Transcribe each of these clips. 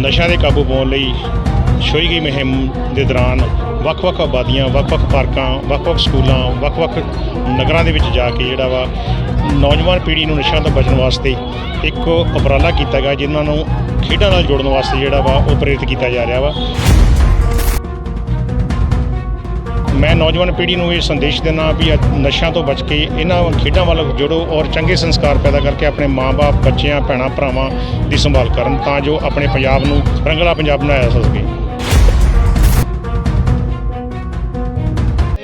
ਨਸ਼ਿਆਂ ਦੇ ਕਾਬੂ ਪਾਉਣ ਲਈ ਛੋਈ ਗਈ ਮੁਹਿੰਮ ਦੇ ਦੌਰਾਨ ਵੱਖ-ਵੱਖ ਆਬਾਦੀਆਂ ਵੱਖ-ਵੱਖ ਪਾਰਕਾਂ ਵੱਖ-ਵੱਖ ਸਕੂਲਾਂ ਵੱਖ-ਵੱਖ ਨਗਰਾਂ ਦੇ ਵਿੱਚ ਜਾ ਕੇ ਜਿਹੜਾ ਵਾ ਨੌਜਵਾਨ ਪੀੜ੍ਹੀ ਨੂੰ ਨਸ਼ਿਆਂ ਤੋਂ ਬਚਣ ਵਾਸਤੇ ਇੱਕ ਉਪਰਾਲਾ ਕੀਤਾ ਗਿਆ, ਜਿਨ੍ਹਾਂ ਨੂੰ ਖੇਡਾਂ ਨਾਲ ਜੋੜਨ ਵਾਸਤੇ ਜਿਹੜਾ ਵਾ ਉਹ ਪ੍ਰੇਰਿਤ ਕੀਤਾ ਜਾ ਰਿਹਾ ਵਾ। ਮੈਂ ਨੌਜਵਾਨ ਪੀੜ੍ਹੀ ਨੂੰ ਇਹ ਸੰਦੇਸ਼ ਦੇਣਾ ਵੀ ਨਸ਼ਿਆਂ ਤੋਂ ਬਚ ਕੇ ਇਹਨਾਂ ਖੇਡਾਂ ਵੱਲ ਜੁੜੋ ਔਰ ਚੰਗੇ ਸੰਸਕਾਰ ਪੈਦਾ ਕਰਕੇ ਆਪਣੇ ਮਾਪੇ ਬੱਚਿਆਂ ਭੈਣਾਂ ਭਰਾਵਾਂ ਦੀ ਸੰਭਾਲ ਕਰਨ ਤਾਂ ਜੋ ਆਪਣੇ ਪੰਜਾਬ ਨੂੰ ਰੰਗਲਾ ਪੰਜਾਬ ਬਣਾਇਆ ਜਾ ਸਕੇ।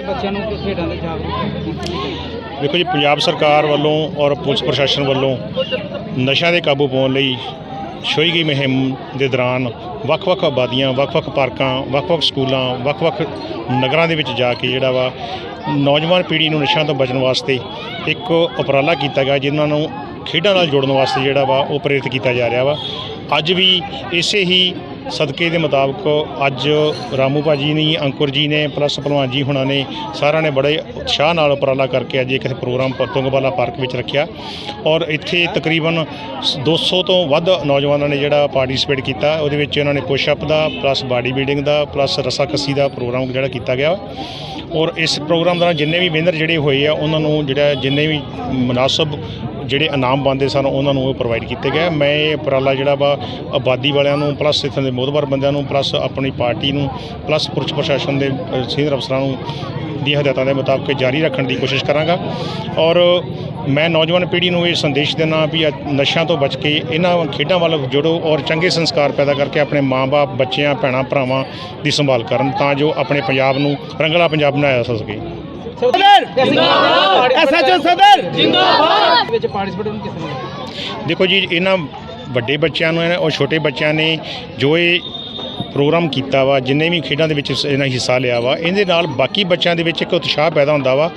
ਬੱਚਿਆਂ ਨੂੰ ਕਿ ਖੇਡਾਂ ਦੇ ਜਾਗਰੂਕ ਦੇਖੋ ਜੀ ਪੰਜਾਬ ਸਰਕਾਰ ਵੱਲੋਂ ਔਰ ਪੁਲਿਸ ਪ੍ਰਸ਼ਾਸਨ ਵੱਲੋਂ ਨਸ਼ਿਆਂ ਦੇ ਕਾਬੂ ਪਾਉਣ ਲਈ ਛੋਈ ਗਈ ਮੁਹਿੰਮ ਦੇ ਦੌਰਾਨ ਵੱਖ-ਵੱਖ ਆਬਾਦੀਆਂ, ਵੱਖ-ਵੱਖ ਪਾਰਕਾਂ, ਵੱਖ-ਵੱਖ ਸਕੂਲਾਂ, ਵੱਖ-ਵੱਖ ਨਗਰਾਂ ਦੇ ਵਿੱਚ ਜਾ ਕੇ ਜਿਹੜਾ ਵਾ ਨੌਜਵਾਨ ਪੀੜ੍ਹੀ ਨੂੰ ਨਸ਼ਿਆਂ ਤੋਂ ਬਚਣ ਵਾਸਤੇ ਇੱਕ ਉਪਰਾਲਾ ਕੀਤਾ ਗਿਆ, ਜਿਨ੍ਹਾਂ ਨੂੰ ਖੇਡਾਂ ਨਾਲ ਜੋੜਨ ਵਾਸਤੇ ਜਿਹੜਾ ਵਾ ਉਹ ਪ੍ਰੇਰਿਤ ਕੀਤਾ ਜਾ ਰਿਹਾ ਵਾ। ਅੱਜ ਵੀ ਇਸੇ ਹੀ ਸਦਕੇ ਦੇ ਮੁਤਾਬਕ ਅੱਜ ਰਾਮੂ ਭਾਜੀ ਨੇ, ਅੰਕੁਰ ਜੀ ਨੇ ਪਲੱਸ ਭਲਵਾਨ ਜੀ ਹੁਣਾਂ ਨੇ ਸਾਰਿਆਂ ਨੇ ਬੜੇ ਉਤਸ਼ਾਹ ਨਾਲ ਉਪਰਾਲਾ ਕਰਕੇ ਅੱਜ ਇੱਕ ਪ੍ਰੋਗਰਾਮ ਪਤੰਗਵਾਲਾ ਪਾਰਕ ਵਿੱਚ ਰੱਖਿਆ। ਔਰ ਇੱਥੇ ਤਕਰੀਬਨ 200 ਤੋਂ ਵੱਧ ਨੌਜਵਾਨਾਂ ਨੇ ਜਿਹੜਾ ਪਾਰਟਿਸਿਪੇਟ ਕੀਤਾ। ਉਹਦੇ ਵਿੱਚ ਉਹਨਾਂ ਨੇ ਪੁਸ਼ ਪੁਸ਼ਅਪ ਦਾ, ਪਲੱਸ ਬਾਡੀ ਬਿਲਡਿੰਗ ਦਾ, ਪਲੱਸ ਰੱਸਾਕੱਸੀ ਦਾ ਪ੍ਰੋਗਰਾਮ ਜਿਹੜਾ ਕੀਤਾ ਗਿਆ। ਔਰ ਇਸ ਪ੍ਰੋਗਰਾਮ ਦੌਰਾਨ ਜਿੰਨੇ ਵੀ ਵਿਨਰ ਜਿਹੜੇ ਹੋਏ ਆ, ਉਹਨਾਂ ਨੂੰ ਜਿਹੜਾ ਜਿੰਨੇ ਵੀ ਮੁਨਾਸਬ ਜਿਹੜੇ ਇਨਾਮ ਬਣਦੇ ਸਨ, ਉਹਨਾਂ ਨੂੰ ਉਹ ਪ੍ਰੋਵਾਈਡ ਕੀਤੇ ਗਏ। ਮੈਂ ਇਹ ਉਪਰਾਲਾ ਜਿਹੜਾ ਵਾ, ਆਬਾਦੀ ਵਾਲਿਆਂ ਨੂੰ ਪਲੱਸ ਇੱਥੇ ਦੇ ਮੋਹਤਬਰ ਬੰਦਿਆਂ ਨੂੰ ਪਲੱਸ ਆਪਣੀ ਪਾਰਟੀ ਨੂੰ ਪਲੱਸ ਪੁਲਿਸ ਪ੍ਰਸ਼ਾਸਨ ਦੇ ਸੀਨੀਅਰ ਅਫਸਰਾਂ ਨੂੰ ਦੀ ਹਦਾਇਤਾਂ ਦੇ ਮੁਤਾਬਕ ਜਾਰੀ ਰੱਖਣ ਦੀ ਕੋਸ਼ਿਸ਼ ਕਰਾਂਗਾ। ਔਰ ਮੈਂ ਨੌਜਵਾਨ ਪੀੜ੍ਹੀ ਨੂੰ ਇਹ ਸੰਦੇਸ਼ ਦੇਣਾ ਵੀ ਅੱਜ ਨਸ਼ਿਆਂ ਤੋਂ ਬਚ ਕੇ ਇਹਨਾਂ ਖੇਡਾਂ ਵੱਲ ਜੁੜੋ ਔਰ ਚੰਗੇ ਸੰਸਕਾਰ ਪੈਦਾ ਕਰਕੇ ਆਪਣੇ ਮਾਪੇ ਬੱਚਿਆਂ, ਭੈਣਾਂ, ਭਰਾਵਾਂ ਦੀ ਸੰਭਾਲ ਕਰਨ ਤਾਂ ਜੋ ਆਪਣੇ ਪੰਜਾਬ ਨੂੰ ਰੰਗਲਾ ਪੰਜਾਬ ਬਣਾਇਆ ਜਾ ਸਕੇ। ਜਿੰਦਾਬਾਦ! ਐਸਐਚਓ ਸਦਰ! ਜਿੰਦਾਬਾਦ! ਵਿੱਚ ਪਾਰਟਿਸਿਪੇਟ ਨੂੰ ਕਿਸ ਨੇ ਦੇਖੋ ਜੀ ਇਹਨਾਂ ਵੱਡੇ ਬੱਚਿਆਂ ਨੂੰ ਔਰ ਛੋਟੇ ਬੱਚਿਆਂ ਨੇ ਜੋ ਇਹ ਪ੍ਰੋਗਰਾਮ ਕੀਤਾ ਵਾ ਜਿੰਨੇ ਵੀ ਖੇਡਾਂ ਦੇ ਵਿੱਚ ਇਹਨਾਂ ਹਿੱਸਾ ਲਿਆ ਵਾ ਇਹਦੇ ਨਾਲ ਬਾਕੀ ਬੱਚਿਆਂ ਦੇ ਵਿੱਚ ਇੱਕ ਉਤਸ਼ਾਹ ਪੈਦਾ ਹੁੰਦਾ ਵਾ।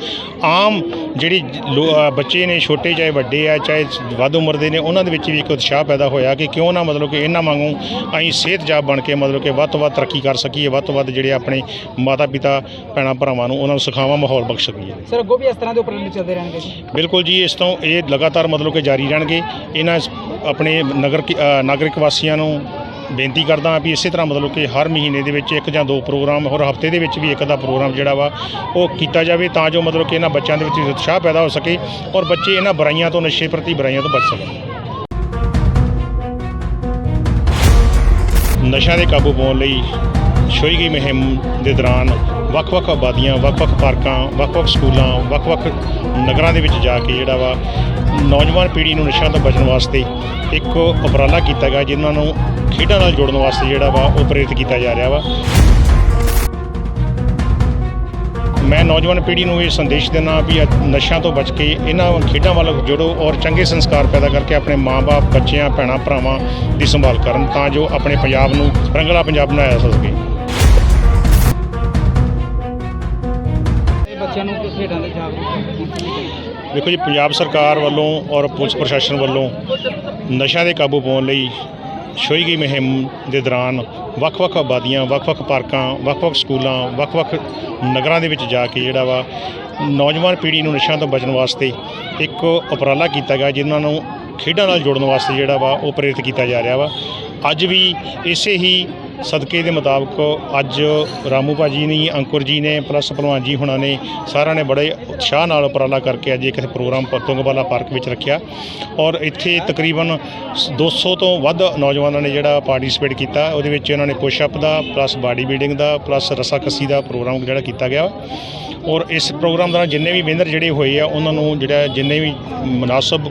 ਆਮ ਜਿਹੜੀ ਲੋ- ਅ, ਬੱਚੇ ਨੇ ਛੋਟੇ ਚਾਹੇ ਵੱਡੇ ਆ ਚਾਹੇ ਵੱਧ ਉਮਰ ਦੇ ਨੇ ਉਹਨਾਂ ਦੇ ਵਿੱਚ ਵੀ ਇੱਕ ਉਤਸ਼ਾਹ ਪੈਦਾ ਹੋਇਆ ਕਿ ਕਿਉਂ ਨਾ ਮਤਲਬ ਕਿ ਇਹਨਾਂ ਵਾਂਗੂ ਅਸੀਂ ਸਿਹਤਯਾਬ ਬਣ ਕੇ ਮਤਲਬ ਕਿ ਵੱਧ ਤੋਂ ਵੱਧ ਤਰੱਕੀ ਕਰ ਸਕੀਏ ਵੱਧ ਤੋਂ ਵੱਧ ਜਿਹੜੇ ਆਪਣੇ ਮਾਤਾ ਪਿਤਾ ਭੈਣਾਂ ਭਰਾਵਾਂ ਨੂੰ ਉਹਨਾਂ ਨੂੰ ਸਿਖਾਵਾਂ ਮਾਹੌਲ ਬਖਸ਼ ਸਕੀਏ। ਸਰ ਅੱਗੋਂ ਵੀ ਇਸ ਤਰ੍ਹਾਂ ਦੇ ਉਪਰਾਲੇ ਚੱਲਦੇ ਰਹਿਣਗੇ? ਜੀ ਬਿਲਕੁਲ ਜੀ ਇਸ ਤੋਂ ਇਹ ਲਗਾਤਾਰ ਮਤਲਬ ਕਿ ਜਾਰੀ ਰਹਿਣਗੇ। ਇਹਨਾਂ ਸ- ਆਪਣੇ ਨਗਰ ਕੀ- ਅ, ਨਾਗਰਿਕ ਵਾਸੀਆਂ ਨੂੰ ਬੇਨਤੀ ਕਰਦਾ ਹਾਂ ਵੀ ਇਸੇ ਤਰ੍ਹਾਂ ਮਤਲਬ ਕਿ ਹਰ ਮਹੀਨੇ ਦੇ ਵਿੱਚ ਇੱਕ ਜਾਂ ਦੋ ਪ੍ਰੋਗਰਾਮ ਹੋਰ ਹਫ਼ਤੇ ਦੇ ਵਿੱਚ ਵੀ ਇੱਕ ਦਾ ਪ੍ਰੋਗਰਾਮ ਜਿਹੜਾ ਵਾ ਉਹ ਕੀਤਾ ਜਾਵੇ ਤਾਂ ਜੋ ਮਤਲਬ ਕਿ ਇਹਨਾਂ ਬੱਚਿਆਂ ਦੇ ਵਿੱਚ ਉਤਸ਼ਾਹ ਪੈਦਾ ਹੋ ਸਕੇ ਔਰ ਬੱਚੇ ਇਹਨਾਂ ਬੁਰਾਈਆਂ ਤੋਂ, ਨਸ਼ੇ ਪ੍ਰਤੀ ਬੁਰਾਈਆਂ ਤੋਂ ਬਚ ਸਕਣ। ਨਸ਼ਿਆਂ ਦੇ ਕਾਬੂ ਪਾਉਣ ਲਈ ਛੋਈ ਗਈ ਮੁਹਿੰਮ ਦੇ ਦੌਰਾਨ ਵੱਖ-ਵੱਖ ਆਬਾਦੀਆਂ ਵੱਖ-ਵੱਖ ਪਾਰਕਾਂ ਵੱਖ-ਵੱਖ ਸਕੂਲਾਂ ਵੱਖ-ਵੱਖ ਨਗਰਾਂ ਦੇ ਵਿੱਚ ਜਾ ਕੇ ਜਿਹੜਾ ਵਾ ਨੌਜਵਾਨ ਪੀੜ੍ਹੀ ਨੂੰ ਨਸ਼ਿਆਂ ਤੋਂ ਬਚਣ ਵਾਸਤੇ ਇੱਕ ਉਪਰਾਲਾ ਕੀਤਾ ਗਿਆ, ਜਿਨ੍ਹਾਂ ਨੂੰ ਖੇਡਾਂ ਨਾਲ ਜੋੜਨ ਵਾਸਤੇ ਜਿਹੜਾ ਵਾ ਉਹ ਪ੍ਰੇਰਿਤ ਕੀਤਾ ਜਾ ਰਿਹਾ ਵਾ। ਮੈਂ ਨੌਜਵਾਨ ਪੀੜ੍ਹੀ ਨੂੰ ਇਹ ਸੰਦੇਸ਼ ਦੇਣਾ ਵੀ ਅੱਜ ਨਸ਼ਿਆਂ ਤੋਂ ਬਚ ਕੇ ਇਹਨਾਂ ਖੇਡਾਂ ਵੱਲ ਜੁੜੋ ਔਰ ਚੰਗੇ ਸੰਸਕਾਰ ਪੈਦਾ ਕਰਕੇ ਆਪਣੇ ਮਾਪੇ ਬੱਚਿਆਂ, ਭੈਣਾਂ, ਭਰਾਵਾਂ ਦੀ ਸੰਭਾਲ ਕਰਨ ਤਾਂ ਜੋ ਆਪਣੇ ਪੰਜਾਬ ਨੂੰ ਰੰਗਲਾ ਪੰਜਾਬ ਬਣਾਇਆ ਜਾ ਸਕੇ। ਬੱਚਿਆਂ ਨੂੰ ਕਿ ਖੇਡਾਂ ਦੇ ਜਾਗਰੂਕ ਦੇਖੋ ਜੀ, ਪੰਜਾਬ ਸਰਕਾਰ ਵੱਲੋਂ ਔਰ ਪੁਲਿਸ ਪ੍ਰਸ਼ਾਸਨ ਵੱਲੋਂ ਨਸ਼ਿਆਂ ਦੇ ਕਾਬੂ ਪਾਉਣ ਲਈ ਛੋਈ ਗਈ ਮੁਹਿੰਮ ਦੇ ਦੌਰਾਨ ਵੱਖ-ਵੱਖ ਆਬਾਦੀਆਂ ਵੱਖ-ਵੱਖ ਪਾਰਕਾਂ ਵੱਖ-ਵੱਖ ਸਕੂਲਾਂ ਵੱਖ-ਵੱਖ ਨਗਰਾਂ ਦੇ ਵਿੱਚ ਜਾ ਕੇ ਜਿਹੜਾ ਵਾ ਨੌਜਵਾਨ ਪੀੜ੍ਹੀ ਨੂੰ ਨਸ਼ਿਆਂ ਤੋਂ ਬਚਣ ਵਾਸਤੇ ਇੱਕ ਉਪਰਾਲਾ ਕੀਤਾ ਗਿਆ, ਜਿਨ੍ਹਾਂ ਨੂੰ ਖੇਡਾਂ ਨਾਲ ਜੋੜਨ ਵਾਸਤੇ ਜਿਹੜਾ ਵਾ ਉਹ ਪ੍ਰੇਰਿਤ ਕੀਤਾ ਜਾ ਰਿਹਾ ਵਾ। ਅੱਜ ਵੀ ਇਸੇ ਹੀ ਸਦਕੇ ਦੇ ਮੁਤਾਬਕ ਅੱਜ ਰਾਮੂ ਭਾਜੀ ਨੇ, ਅੰਕੁਰ ਜੀ ਨੇ, ਪਲੱਸ ਭਲਵਾਨ ਜੀ ਹੁਣਾਂ ਨੇ, ਸਾਰਿਆਂ ਨੇ ਬੜੇ ਉਤਸ਼ਾਹ ਨਾਲ ਉਪਰਾਲਾ ਕਰਕੇ ਅੱਜ ਇੱਕ ਪ੍ਰੋਗਰਾਮ ਪਤੰਗਵਾਲਾ ਪਾਰਕ ਵਿੱਚ ਰੱਖਿਆ। ਔਰ ਇੱਥੇ ਤਕਰੀਬਨ 200 ਤੋਂ ਵੱਧ ਨੌਜਵਾਨਾਂ ਨੇ ਜਿਹੜਾ ਪਾਰਟਿਸਿਪੇਟ ਕੀਤਾ। ਉਹਦੇ ਵਿੱਚ ਉਹਨਾਂ ਨੇ ਪੁਸ਼ਅਪ ਦਾ, ਪਲੱਸ ਬਾਡੀ ਬਿਲਡਿੰਗ ਦਾ, ਪਲੱਸ ਰੱਸਾਕੱਸੀ ਦਾ ਪ੍ਰੋਗਰਾਮ ਜਿਹੜਾ ਕੀਤਾ ਗਿਆ। ਔਰ ਇਸ ਪ੍ਰੋਗਰਾਮ ਦੌਰਾਨ ਜਿੰਨੇ ਵੀ ਵਿਨਰ ਜਿਹੜੇ ਹੋਏ ਆ, ਉਹਨਾਂ ਨੂੰ ਜਿਹੜਾ ਜਿੰਨੇ ਵੀ ਮੁਨਾਸਬ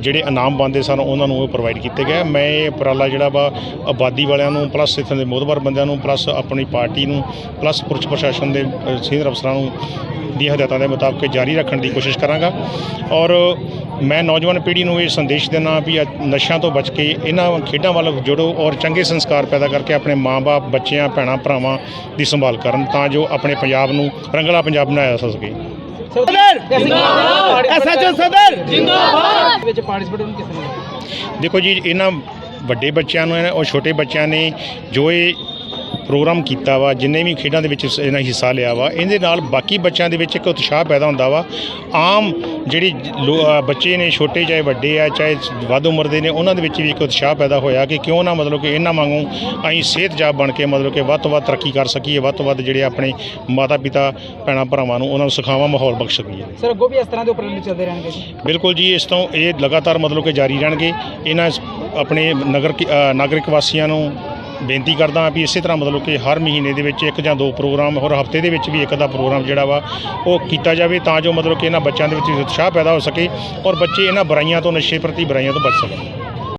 ਜਿਹੜੇ ਇਨਾਮ ਬਣਦੇ ਸਨ, ਉਹਨਾਂ ਨੂੰ ਉਹ ਪ੍ਰੋਵਾਈਡ ਕੀਤੇ ਗਏ। ਮੈਂ ਇਹ ਉਪਰਾਲਾ ਜਿਹੜਾ ਵਾ, ਆਬਾਦੀ ਵਾਲਿਆਂ ਨੂੰ ਪਲੱਸ ਇੱਥੇ ਦੇ ਮੋਹਤਬਰ ਬੰਦਿਆਂ ਨੂੰ ਪਲੱਸ ਆਪਣੀ ਪਾਰਟੀ ਨੂੰ ਪਲੱਸ ਪੁਲਿਸ ਪ੍ਰਸ਼ਾਸਨ ਦੇ ਸੀਨੀਅਰ ਅਫਸਰਾਂ ਨੂੰ ਦੀ ਹਦਾਇਤਾਂ ਦੇ ਮੁਤਾਬਕ ਜਾਰੀ ਰੱਖਣ ਦੀ ਕੋਸ਼ਿਸ਼ ਕਰਾਂਗਾ। ਔਰ ਮੈਂ ਨੌਜਵਾਨ ਪੀੜ੍ਹੀ ਨੂੰ ਇਹ ਸੰਦੇਸ਼ ਦੇਣਾ ਵੀ ਅੱਜ ਨਸ਼ਿਆਂ ਤੋਂ ਬਚ ਕੇ ਇਹਨਾਂ ਖੇਡਾਂ ਵੱਲ ਜੁੜੋ ਔਰ ਚੰਗੇ ਸੰਸਕਾਰ ਪੈਦਾ ਕਰਕੇ ਆਪਣੇ ਮਾਪੇ ਬੱਚਿਆਂ, ਭੈਣਾਂ, ਭਰਾਵਾਂ ਦੀ ਸੰਭਾਲ ਕਰਨ ਤਾਂ ਜੋ ਆਪਣੇ ਪੰਜਾਬ ਨੂੰ ਰੰਗਲਾ ਪੰਜਾਬ ਬਣਾਇਆ ਜਾ ਸਕੇ। ਸਦਰ! ਜਿੰਦਾਬਾਦ! ਐਸਐਚਓ ਸਦਰ! ਜਿੰਦਾਬਾਦ! ਵਿੱਚ ਪਾਰਟਿਸਿਪੇਟ ਨੂੰ ਕਿਸ ਨੇ? ਦੇਖੋ ਜੀ ਇਹਨਾਂ ਵੱਡੇ ਬੱਚਿਆਂ ਨੂੰ ਔਰ ਛੋਟੇ ਬੱਚਿਆਂ ਨੇ ਜੋ ਇਹ ਪ੍ਰੋਗਰਾਮ ਕੀਤਾ ਵਾ ਜਿੰਨੇ ਵੀ ਖੇਡਾਂ ਦੇ ਵਿੱਚ ਇਹਨਾਂ ਹਿੱਸਾ ਲਿਆ ਵਾ ਇਹਦੇ ਨਾਲ ਬਾਕੀ ਬੱਚਿਆਂ ਦੇ ਵਿੱਚ ਇੱਕ ਉਤਸ਼ਾਹ ਪੈਦਾ ਹੁੰਦਾ ਵਾ। ਆਮ ਜਿਹੜੀ ਲੋ- ਅ, ਬੱਚੇ ਨੇ ਛੋਟੇ ਚਾਹੇ ਵੱਡੇ ਆ ਚਾਹੇ ਵੱਧ ਉਮਰ ਦੇ ਨੇ ਉਹਨਾਂ ਦੇ ਵਿੱਚ ਵੀ ਇੱਕ ਉਤਸ਼ਾਹ ਪੈਦਾ ਹੋਇਆ ਕਿ ਕਿਉਂ ਨਾ ਮਤਲਬ ਕਿ ਇਹਨਾਂ ਵਾਂਗੂ ਅਸੀਂ ਸਿਹਤਯਾਬ ਬਣ ਕੇ ਮਤਲਬ ਕਿ ਵੱਧ ਤੋਂ ਵੱਧ ਤਰੱਕੀ ਕਰ ਸਕੀਏ ਵੱਧ ਤੋਂ ਵੱਧ ਜਿਹੜੇ ਆਪਣੇ ਮਾਤਾ ਪਿਤਾ ਭੈਣਾਂ ਭਰਾਵਾਂ ਨੂੰ ਉਹਨਾਂ ਨੂੰ ਸਿਖਾਵਾਂ ਮਾਹੌਲ ਬਖਸ਼ ਸਕੀਏ। ਸਰ ਅੱਗੋਂ ਵੀ ਇਸ ਤਰ੍ਹਾਂ ਦੇ ਉਪਰਾਲੇ ਚੱਲਦੇ ਰਹਿਣਗੇ ਜੀ? ਬਿਲਕੁਲ ਜੀ ਇਸ ਤੋਂ ਇਹ ਲਗਾਤਾਰ ਮਤਲਬ ਕਿ ਜਾਰੀ ਰਹਿਣਗੇ। ਇਹਨਾਂ ਸ- ਆਪਣੇ ਨਗਰ ਕੀ- ਅ, ਨਾਗਰਿਕ ਵਾਸੀਆਂ ਨੂੰ ਬੇਨਤੀ ਕਰਦਾ ਹਾਂ ਵੀ ਇਸੇ ਤਰ੍ਹਾਂ ਮਤਲਬ ਕਿ ਹਰ ਮਹੀਨੇ ਦੇ ਵਿੱਚ ਇੱਕ ਜਾਂ ਦੋ ਪ੍ਰੋਗਰਾਮ ਹੋਰ ਹਫ਼ਤੇ ਦੇ ਵਿੱਚ ਵੀ ਇੱਕ ਦਾ ਪ੍ਰੋਗਰਾਮ ਜਿਹੜਾ ਵਾ ਉਹ ਕੀਤਾ ਜਾਵੇ ਤਾਂ ਜੋ ਮਤਲਬ ਕਿ ਇਹਨਾਂ ਬੱਚਿਆਂ ਦੇ ਵਿੱਚ ਉਤਸ਼ਾਹ ਪੈਦਾ ਹੋ ਸਕੇ ਔਰ ਬੱਚੇ ਇਹਨਾਂ ਬੁਰਾਈਆਂ ਤੋਂ, ਨਸ਼ੇ ਪ੍ਰਤੀ ਬੁਰਾਈਆਂ ਤੋਂ ਬਚ ਸਕਣ।